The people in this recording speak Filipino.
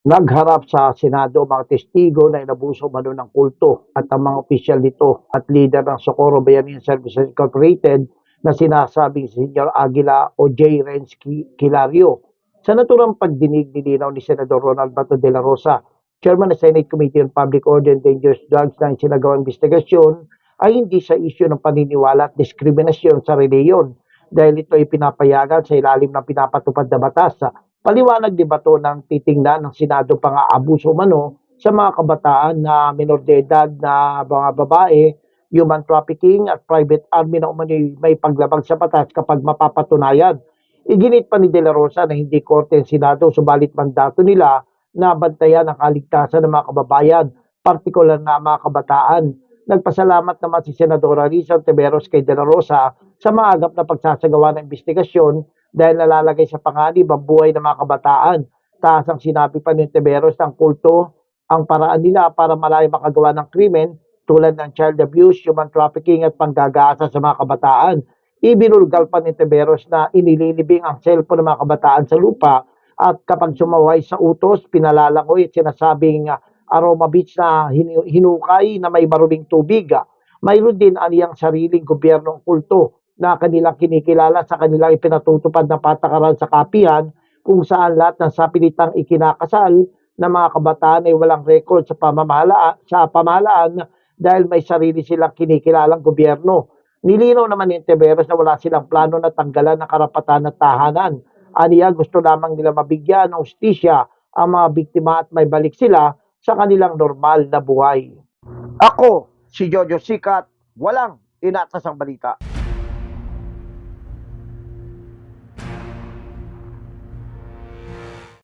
nagharap sa Senado mga testigo na inabuso mano ng kulto at ang mga opisyal nito at leader ng Socorro Bayanihan Services Incorporated na sinasabing si Senior Aguila o J. Renz Ki- Kilario. Sa naturang pagdinig nilinaw ni Senador Ronald Bato de la Rosa, Chairman ng Senate Committee on Public Order and Dangerous Drugs na sinagawang investigasyon ay hindi sa isyu ng paniniwala at diskriminasyon sa reliyon dahil ito ay pinapayagan sa ilalim ng pinapatupad na batas. Paliwanag di ba ito ng titingnan ng Senado pang aabuso mano sa mga kabataan na minor de edad na mga babae, human trafficking at private army na umano'y may paglabag sa batas kapag mapapatunayan. Iginit pa ni De La Rosa na hindi korte ang Senado subalit mandato nila na bantayan ang kaligtasan ng mga kababayan, partikular na mga kabataan. Nagpasalamat naman si Senadora Risa Tiberos kay De La Rosa sa maagap na pagsasagawa ng investigasyon dahil nalalagay sa panganib ang buhay ng mga kabataan. Taas ang sinabi pa ni Tiberos ng kulto ang paraan nila para malayo makagawa ng krimen tulad ng child abuse, human trafficking at panggagaasa sa mga kabataan. Ibinulgal pa ni Tiberos na inililibing ang cellphone ng mga kabataan sa lupa at kapag sumaway sa utos, pinalalangoy at sinasabing ah, aroma beach na hinu- hinukay na may maruming tubig. Mayroon din aniyang sariling gobyernong kulto na kanilang kinikilala sa kanilang ipinatutupad na patakaran sa kapihan kung saan lahat ng sapilitang ikinakasal ng mga kabataan ay walang record sa pamamahala sa pamahalaan dahil may sarili silang kinikilalang gobyerno. Nilinaw naman ni Teberos na wala silang plano na tanggalan ng karapatan at tahanan. Aniya gusto lamang nila mabigyan ng ustisya ang mga biktima at may balik sila sa kanilang normal na buhay. Ako, si Jojo Sikat, walang inatasang balita.